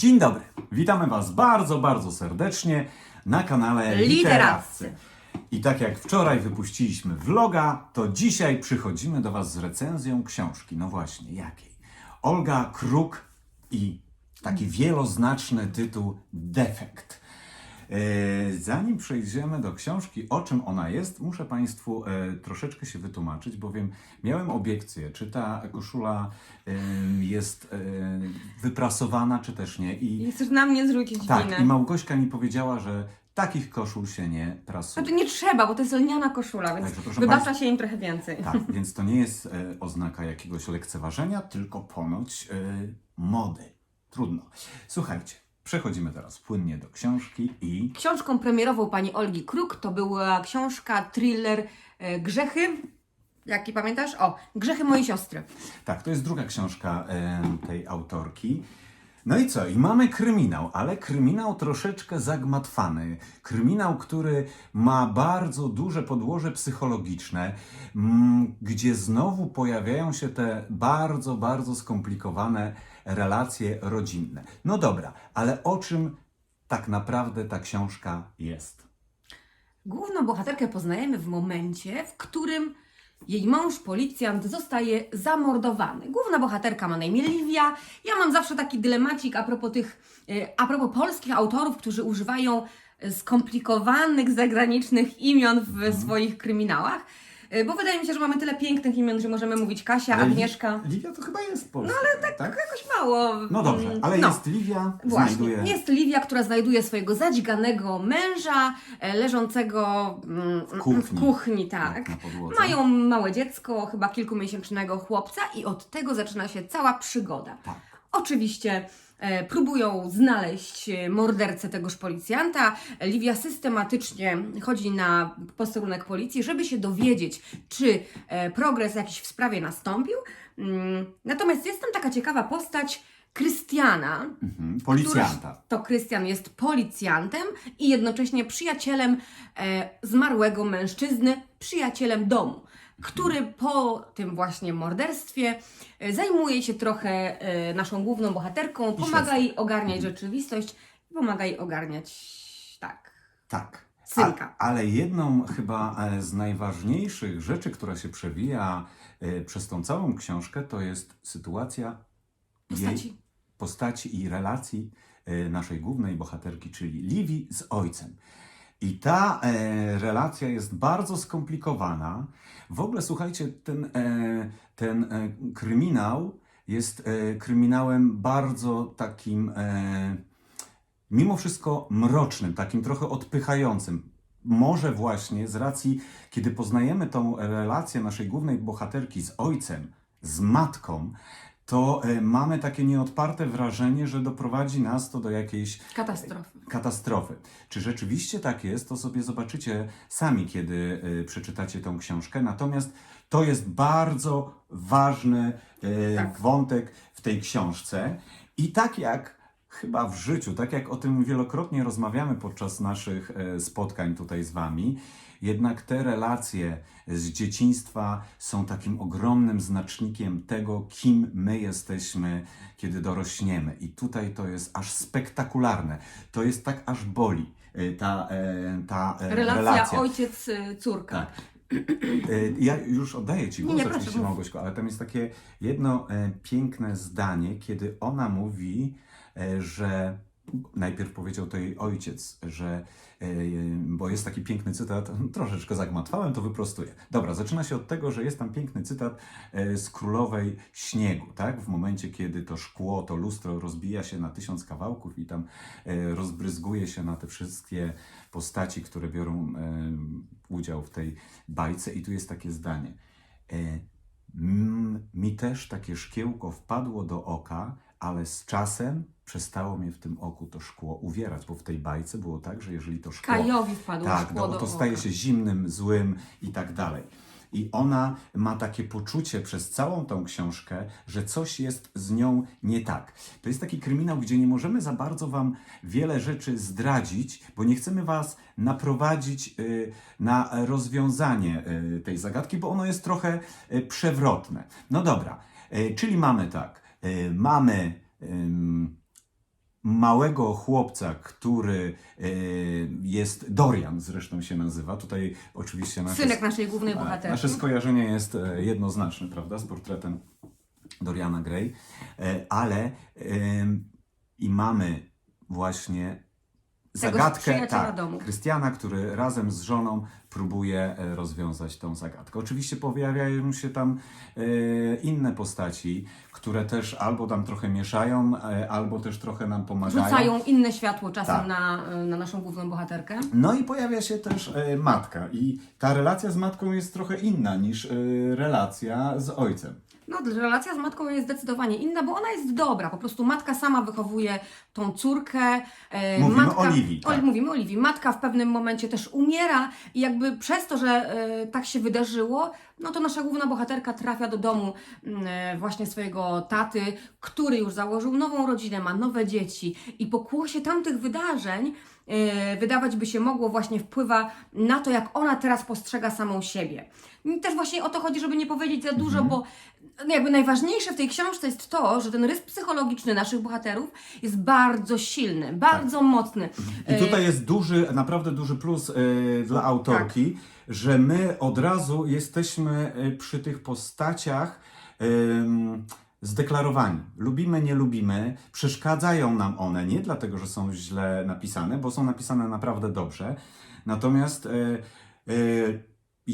Dzień dobry, witamy Was bardzo, bardzo serdecznie na kanale Literaccy. Literaccy. I tak jak wczoraj wypuściliśmy vloga, to dzisiaj przychodzimy do Was z recenzją książki. No właśnie, jakiej? Olga Kruk i taki wieloznaczny tytuł Defekt. E, Zanim przejdziemy do książki, o czym ona jest, muszę Państwu e, troszeczkę się wytłumaczyć, bowiem miałem obiekcję, czy ta koszula jest e, wyprasowana, czy też nie. I chcesz na mnie zwrócić tak, winę. i Małgośka mi powiedziała, że takich koszul się nie prasuje. Znaczy nie trzeba, bo to jest lniana koszula, więc Także, wybacza państwa- się im trochę więcej. Tak, więc to nie jest e, oznaka jakiegoś lekceważenia, tylko ponoć e, mody. Trudno. Słuchajcie, przechodzimy teraz płynnie do książki i Książką premierową pani Olgi Kruk to była książka, thriller e, Grzechy. Jaki pamiętasz? O, Grzechy mojej siostry. tak, to jest druga książka e, tej autorki. No i co? I mamy kryminał, ale kryminał troszeczkę zagmatwany. Kryminał, który ma bardzo duże podłoże psychologiczne, mm, gdzie znowu pojawiają się te bardzo, bardzo skomplikowane relacje rodzinne. No dobra, ale o czym tak naprawdę ta książka jest? Główną bohaterkę poznajemy w momencie, w którym jej mąż, policjant, zostaje zamordowany. Główna bohaterka ma na imię Livia. Ja mam zawsze taki dylemacik a propos tych, e, a propos polskich autorów, którzy używają e, skomplikowanych zagranicznych imion w swoich kryminałach. E, Bo wydaje mi się, że mamy tyle pięknych imion, że możemy mówić Kasia, Ale Li- Agnieszka. Liwia to chyba jest polska. No ale tak, Jakoś mało. No dobrze, mm, ale no. jest Liwia, Właśnie, znajduje... jest Livia, która znajduje swojego zadźganego męża, e, leżącego mm, w kuchni. kuchni tak. na podłodze. Mają małe dziecko, chyba kilkumiesięcznego chłopca i od tego zaczyna się cała przygoda. Tak. Oczywiście próbują znaleźć e, mordercę tegoż policjanta. Livia systematycznie chodzi na posterunek policji, żeby się dowiedzieć, czy e, progres jakiś w sprawie nastąpił. Mm, Natomiast jest tam taka ciekawa postać Krystiana, Mhm, policjanta. To Krystian jest policjantem i jednocześnie przyjacielem e, zmarłego mężczyzny, przyjacielem domu, który po tym właśnie morderstwie e, zajmuje się trochę e, naszą główną bohaterką, pomaga jej ogarniać rzeczywistość, pomaga jej ogarniać, tak, Tak. Synka. A, ale jedną chyba e, z najważniejszych rzeczy, która się przewija przez tą całą książkę, to jest sytuacja postaci. jej postaci i relacji naszej głównej bohaterki, czyli Livi z ojcem. I ta e, relacja jest bardzo skomplikowana. W ogóle słuchajcie, ten, e, ten e, kryminał jest e, kryminałem bardzo takim, e, mimo wszystko mrocznym, takim trochę odpychającym. Może właśnie z racji, kiedy poznajemy tą relację naszej głównej bohaterki z ojcem, z matką, to e, mamy takie nieodparte wrażenie, że doprowadzi nas to do jakiejś Katastrofy. katastrofy. Czy rzeczywiście tak jest, to sobie zobaczycie sami, kiedy y, przeczytacie tą książkę. Natomiast to jest bardzo ważny Tak. wątek w tej książce. I tak jak chyba w życiu, tak jak o tym wielokrotnie rozmawiamy podczas naszych e, spotkań tutaj z Wami, jednak te relacje z dzieciństwa są takim ogromnym znacznikiem tego, kim my jesteśmy, kiedy dorośniemy. I tutaj to jest aż spektakularne. To jest tak aż boli e, ta, e, ta e, Relacja, relacja. ojciec-córka. Tak. E, Ja już oddaję Ci głos, nie, oczywiście. Małgośko, ale tam jest takie jedno piękne zdanie, kiedy ona mówi, że najpierw powiedział to jej ojciec, że, bo jest taki piękny cytat, troszeczkę zagmatwałem, to wyprostuję. Dobra, zaczyna się od tego, że jest tam piękny cytat e, z Królowej Śniegu, tak? W momencie, kiedy to szkło, to lustro rozbija się na tysiąc kawałków i tam e, rozbryzguje się na te wszystkie postaci, które biorą udział w tej bajce i tu jest takie zdanie. Mi też takie szkiełko wpadło do oka, ale z czasem przestało mnie w tym oku to szkło uwierać, bo w tej bajce było tak, że jeżeli to szkło... Kajowi wpadło Tak, szkło no, do to staje oka. się zimnym, złym i tak dalej. I ona ma takie poczucie przez całą tą książkę, że coś jest z nią nie tak. To jest taki kryminał, gdzie nie możemy za bardzo Wam wiele rzeczy zdradzić, bo nie chcemy Was naprowadzić y, na rozwiązanie y, tej zagadki, bo ono jest trochę y, przewrotne. No dobra, y, czyli mamy tak, y, mamy małego chłopca, który e, jest Dorian, zresztą się nazywa. Tutaj oczywiście nasze, Synek naszej głównej bohaterki. nasze skojarzenie jest e, jednoznaczne, prawda, z portretem Doriana Gray, E, ale i mamy właśnie zagadkę przyjaciela tak. Krystiana, który razem z żoną próbuje e, rozwiązać tą zagadkę. Oczywiście pojawiają się tam e, inne postaci, które też albo tam trochę mieszają, e, albo też trochę nam pomagają. Rzucają inne światło czasem Tak. na, na naszą główną bohaterkę. No i pojawia się też matka i ta relacja z matką jest trochę inna niż relacja z ojcem. No, relacja z matką jest zdecydowanie inna, bo ona jest dobra. Po prostu matka sama wychowuje tą córkę. Mówimy matka, o Livi, tak. Mówimy o Livi. Matka w pewnym momencie też umiera i jakby przez to, że e, tak się wydarzyło, no to nasza główna bohaterka trafia do domu mm, e, właśnie swojego taty, który już założył nową rodzinę, ma nowe dzieci i pokłosie tamtych wydarzeń e, wydawać by się mogło właśnie wpływa na to, jak ona teraz postrzega samą siebie. I też właśnie o to chodzi, żeby nie powiedzieć za dużo, bo no jakby najważniejsze w tej książce jest to, że ten rys psychologiczny naszych bohaterów jest bardzo silny, bardzo mocny. I tutaj jest duży, naprawdę duży plus e, dla autorki, że my od razu jesteśmy e, przy tych postaciach em, zdeklarowani. Lubimy, nie lubimy, przeszkadzają nam one, nie dlatego, że są źle napisane, bo są napisane naprawdę dobrze. Natomiast e,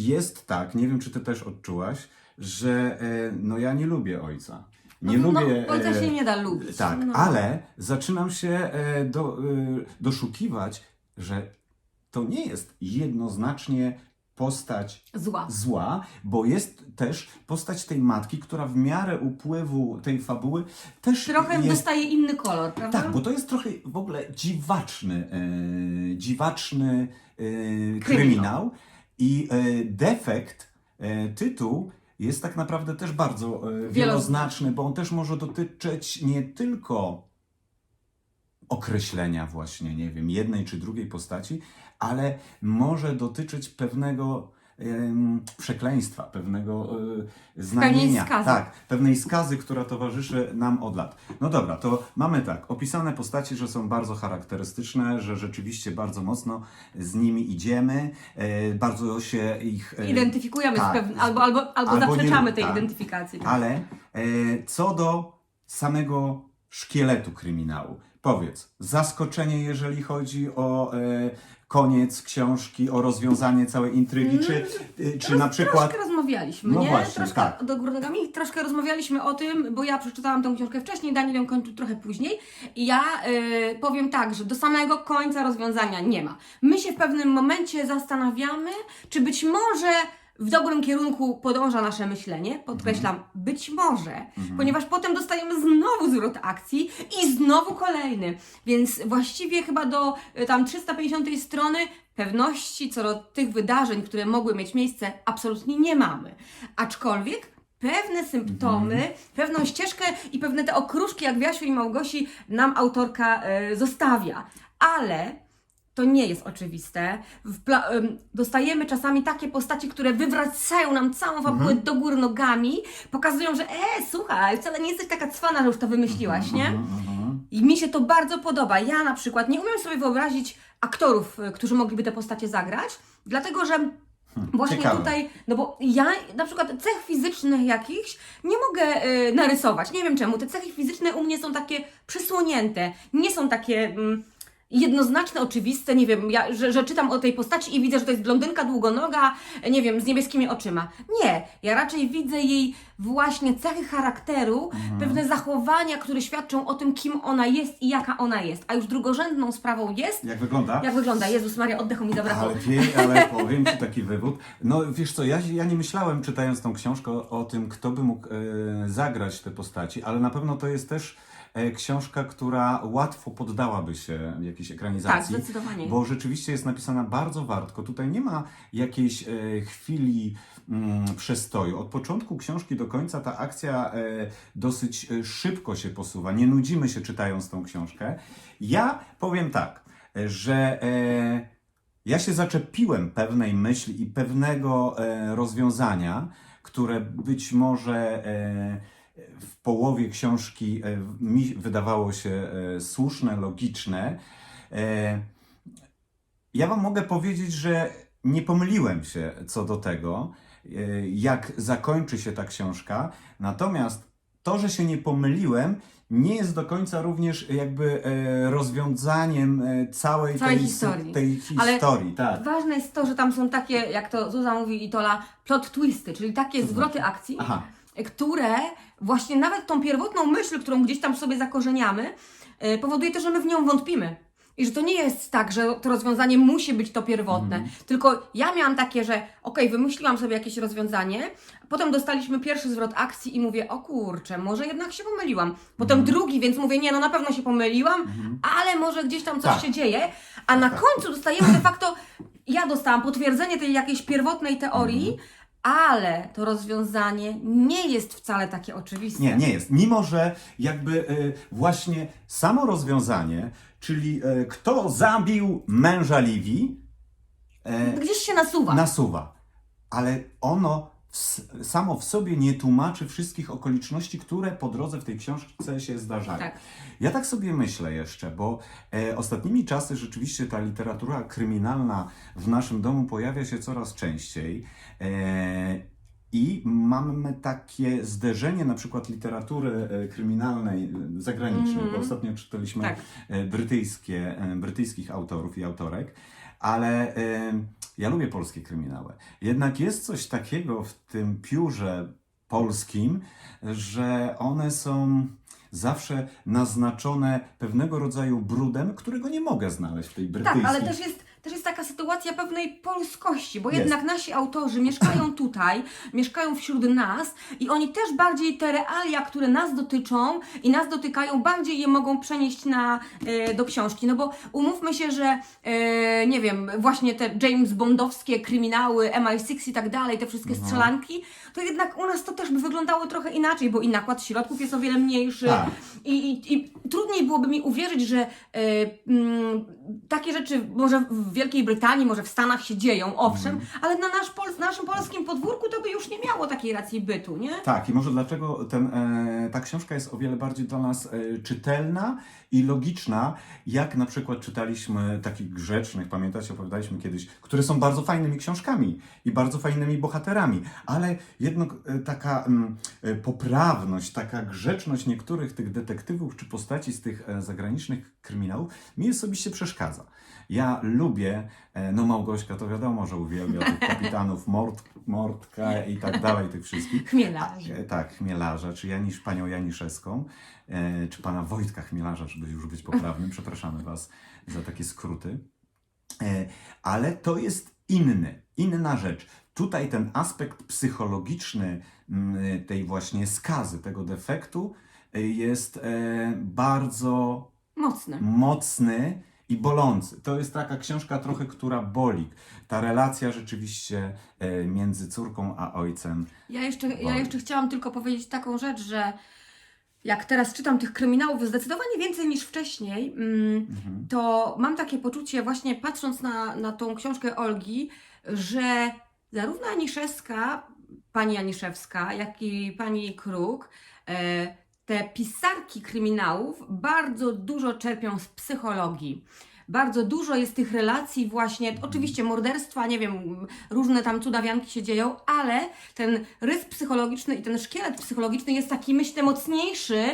jest tak, nie wiem czy ty też odczułaś, że e, no ja nie lubię ojca. Nie no, lubię. No, ojca e, się nie da lubić. tak, no. ale zaczynam się e, do, doszukiwać, że to nie jest jednoznacznie postać Zła. zła, bo jest też postać tej matki, która w miarę upływu tej fabuły też Trochę jest... dostaje inny kolor, prawda? Tak, bo to jest trochę w ogóle dziwaczny, e, dziwaczny e, kryminał. Kryminał. I e, defekt, e, tytuł jest tak naprawdę też bardzo e, wieloznaczny, bo on też może dotyczyć nie tylko określenia właśnie, nie wiem, jednej czy drugiej postaci, ale może dotyczyć pewnego przekleństwa, pewnego e, znamienia. Tak, pewnej skazy, która towarzyszy nam od lat. No dobra, to mamy tak, opisane postaci, że są bardzo charakterystyczne, że rzeczywiście bardzo mocno z nimi idziemy, e, bardzo się ich... e, Identyfikujemy tak, z pewnym, albo, albo, albo, albo zaprzeczamy tej tak. identyfikacji. tak. ale co do samego szkieletu kryminału, powiedz, zaskoczenie, jeżeli chodzi o koniec książki, o rozwiązanie całej intrygi, czy, e, czy na przykład. Troszkę rozmawialiśmy, No nie? właśnie, troszkę tak. do góry nogami. Troszkę rozmawialiśmy o tym, bo ja przeczytałam tę książkę wcześniej, Daniel ją kończył trochę później. I ja y, powiem tak, że do samego końca rozwiązania nie ma. My się w pewnym momencie zastanawiamy, czy być może w dobrym kierunku podąża nasze myślenie. Podkreślam, Mhm. być może, ponieważ potem dostajemy znowu zwrot akcji i znowu kolejny. Więc właściwie chyba do y, tam 350 strony pewności co do tych wydarzeń, które mogły mieć miejsce, absolutnie nie mamy. Aczkolwiek pewne symptomy, Mhm. pewną ścieżkę i pewne te okruszki, jak w Jasiu i Małgosi, nam autorka e, zostawia. Ale to nie jest oczywiste. Dostajemy czasami takie postaci, które wywracają nam całą fabułę Mhm. do góry nogami, pokazują, że e, słuchaj, wcale nie jesteś taka cwana, że już to wymyśliłaś, nie? Mhm, mhm. I mi się to bardzo podoba. Ja na przykład nie umiem sobie wyobrazić aktorów, y, którzy mogliby te postacie zagrać, dlatego że właśnie ciekawe. tutaj, no bo ja na przykład cech fizycznych jakichś nie mogę y, narysować. Nie wiem czemu. Te cechy fizyczne u mnie są takie przysłonięte. Nie są takie. Mm, Jednoznaczne, oczywiste, nie wiem, ja, że, że czytam o tej postaci i widzę, że to jest blondynka długonoga, nie wiem, z niebieskimi oczyma. Nie, ja raczej widzę jej właśnie cechy charakteru, pewne zachowania, które świadczą o tym, kim ona jest i jaka ona jest. A już drugorzędną sprawą jest, Jak wygląda? jak wygląda. Jezus Maria, oddechu mi zabrakło. Ale, wie, ale powiem Ci taki wywód. No wiesz co, ja, ja nie myślałem czytając tą książkę o, o tym, kto by mógł e, zagrać te postaci, ale na pewno to jest też książka, która łatwo poddałaby się jakiejś Tak, ekranizacji. zdecydowanie. Bo rzeczywiście jest napisana bardzo wartko. Tutaj nie ma jakiejś e, chwili mm, przestoju. Od początku książki do końca ta akcja e, dosyć e, szybko się posuwa. Nie nudzimy się czytając tą książkę. Ja powiem tak, e, że e, ja się zaczepiłem pewnej myśli i pewnego e, rozwiązania, które być może e, w połowie książki e, mi wydawało się e, słuszne, logiczne. E, Ja Wam mogę powiedzieć, że nie pomyliłem się co do tego, jak zakończy się ta książka. Natomiast to, że się nie pomyliłem, nie jest do końca również jakby rozwiązaniem całej, Całej tej, historii. tej Ale historii. Tak. Ważne jest to, że tam są takie, jak to Zuza mówi i Tola, plot twisty, czyli takie zwroty znaczy? akcji, Aha. które właśnie nawet tą pierwotną myśl, którą gdzieś tam sobie zakorzeniamy, e, powoduje to, że my w nią wątpimy. I że to nie jest tak, że to rozwiązanie musi być to pierwotne. Mhm. Tylko ja miałam takie, że okej, wymyśliłam sobie jakieś rozwiązanie, potem dostaliśmy pierwszy zwrot akcji i mówię, o kurczę, może jednak się pomyliłam. Potem Mhm. drugi, więc mówię, nie, no na pewno się pomyliłam, ale może gdzieś tam coś Tak. się dzieje. A na Tak. końcu dostajemy de facto, ja dostałam potwierdzenie tej jakiejś pierwotnej teorii, Mhm. Ale to rozwiązanie nie jest wcale takie oczywiste. Nie, nie jest. Mimo, że jakby e, właśnie samo rozwiązanie, czyli e, kto zabił męża Livi, e, Gdzieś się nasuwa. nasuwa. Ale ono samo w sobie nie tłumaczy wszystkich okoliczności, które po drodze w tej książce się zdarzają. Tak. Ja tak sobie myślę jeszcze, bo e, ostatnimi czasy rzeczywiście ta literatura kryminalna w naszym domu pojawia się coraz częściej. E, i mamy takie zderzenie na przykład literatury e, kryminalnej e, zagranicznej, Mhm. bo ostatnio czytaliśmy Tak. e, brytyjskie, brytyjskich autorów i autorek, ale ja lubię polskie kryminały. Jednak jest coś takiego w tym piórze polskim, że one są zawsze naznaczone pewnego rodzaju brudem, którego nie mogę znaleźć w tej brytyjskiej. Tak, ale też jest, też jest taka sytuacja pewnej polskości, bo Jest. jednak nasi autorzy mieszkają tutaj, mieszkają wśród nas i oni też bardziej te realia, które nas dotyczą i nas dotykają, bardziej je mogą przenieść na, e, do książki. No bo umówmy się, że e, nie wiem, właśnie te James Bondowskie kryminały, MI6 i tak dalej, te wszystkie No. strzelanki, to jednak u nas to też by wyglądało trochę inaczej, bo i nakład środków jest o wiele mniejszy. Tak. I, i, I trudniej byłoby mi uwierzyć, że e, mm, takie rzeczy może w Wielkiej Brytanii, może w Stanach się dzieją, owszem, Mhm. ale na nasz pol, naszym polskim podwórku to by już nie miało takiej racji bytu, nie? Tak, i może dlaczego ten, e, ta książka jest o wiele bardziej dla nas e, czytelna i logiczna, jak na przykład czytaliśmy takich grzecznych, pamiętacie, opowiadaliśmy kiedyś, które są bardzo fajnymi książkami i bardzo fajnymi bohaterami, ale jednak e, taka mm, e, poprawność, taka grzeczność niektórych tych detektywów czy postaci z tych e, zagranicznych kryminałów mi osobiście przeszkadza. Ja lubię, e, no Małgośka to wiadomo, że uwielbia tych kapitanów Mort, Mortka i tak dalej, tych wszystkich. Chmielarz. E, Tak, Chmielarza, czy Janisz, panią Janiszewską, e, czy pana Wojtka Chmielarza, żeby już być poprawnym. Przepraszamy was za takie skróty. Ale to jest inny, inna rzecz. Tutaj ten aspekt psychologiczny mm, tej właśnie skazy, tego defektu jest bardzo Mocne. mocny i bolący. To jest taka książka trochę, która boli. Ta relacja rzeczywiście e, między córką a ojcem. Ja jeszcze, ja jeszcze chciałam tylko powiedzieć taką rzecz, że jak teraz czytam tych kryminałów zdecydowanie więcej niż wcześniej, mm, Mhm. to mam takie poczucie, właśnie patrząc na, na tą książkę Olgi, że zarówno Aniszewska, pani Aniszewska, jak i pani Kruk, e, te pisarki kryminałów bardzo dużo czerpią z psychologii. Bardzo dużo jest tych relacji właśnie, oczywiście morderstwa, nie wiem, różne tam cudawianki się dzieją, ale ten rys psychologiczny i ten szkielet psychologiczny jest taki, myślę, mocniejszy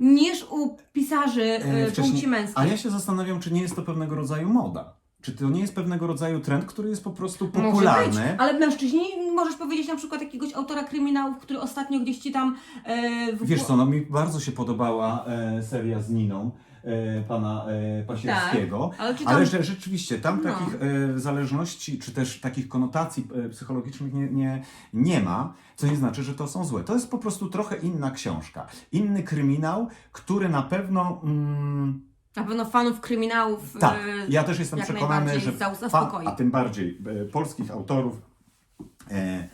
niż u pisarzy E, e, płci męskiej. A ja się zastanawiam, czy nie jest to pewnego rodzaju moda. Czy to nie jest pewnego rodzaju trend, który jest po prostu Może popularny? być, ale mężczyźni, możesz powiedzieć na przykład jakiegoś autora kryminałów, który ostatnio gdzieś ci tam e, w... Wiesz co, no mi bardzo się podobała e, seria z Niną e, pana e, Pasierskiego. Tak, ale tam- Ale że, rzeczywiście tam No. takich e, zależności, czy też takich konotacji e, psychologicznych nie, nie, nie ma, co nie znaczy, że to są złe. To jest po prostu trochę inna książka. Inny kryminał, który na pewno. Mm, Na pewno fanów kryminałów tak, e, ja też jestem jak przekonany, najbardziej że za- zaspokoi. a tym bardziej e, polskich autorów, e,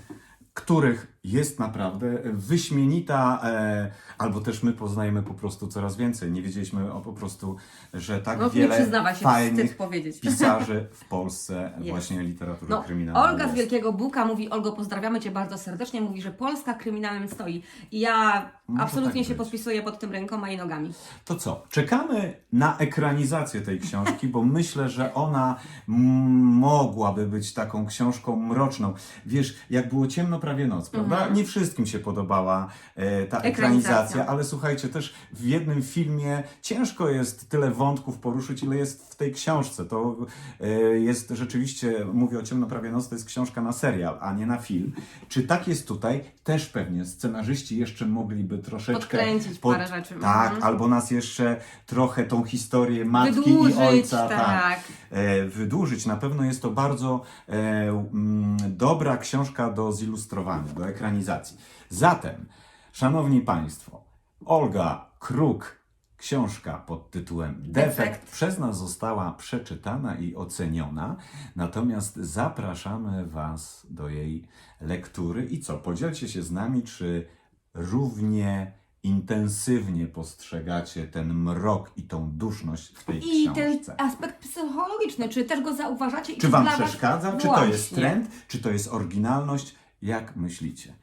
których jest naprawdę wyśmienita, e, albo też my poznajemy po prostu coraz więcej. Nie wiedzieliśmy o po prostu, że tak No, nie wiele przyznawa się, fajnych wstyd powiedzieć. pisarzy w Polsce Jest. właśnie literatury No, kryminalnej Olga z jest. Wielkiego Buka mówi, Olgo, pozdrawiamy Cię bardzo serdecznie, mówi, że Polska kryminałem stoi. I ja Może absolutnie tak się być. podpisuję pod tym rękoma i nogami. To co? Czekamy na ekranizację tej książki, bo myślę, że ona mogłaby być taką książką mroczną. Wiesz, jak było ciemno prawie noc, prawda? Nie wszystkim się podobała e, ta. Ekranizacja. ekranizacja, ale słuchajcie, też w jednym filmie ciężko jest tyle wątków poruszyć, ile jest tej książce. To e, jest rzeczywiście, mówię o ciemno prawie noc, to jest książka na serial, a nie na film. Czy tak jest tutaj? Też pewnie scenarzyści jeszcze mogliby troszeczkę Podkręcić parę rzeczy. Tak, Mhm. albo nas jeszcze trochę tą historię matki Wydłużyć, i ojca tak. e, wydłużyć. Na pewno jest to bardzo e, mm, dobra książka do zilustrowania, do ekranizacji. Zatem, szanowni państwo, Olga Kruk, książka pod tytułem Defekt, Defekt. przez nas została przeczytana i oceniona, natomiast zapraszamy Was do jej lektury i co, podzielcie się z nami, czy równie intensywnie postrzegacie ten mrok i tą duszność w tej I ten książce. aspekt psychologiczny, czy też go zauważacie? i Czy Wam dla was- przeszkadza? Czy to jest Właśnie. trend? Czy to jest oryginalność? Jak myślicie?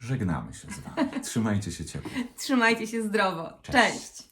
Żegnamy się z Wami. Trzymajcie się ciepło. Trzymajcie się zdrowo. Cześć. Cześć.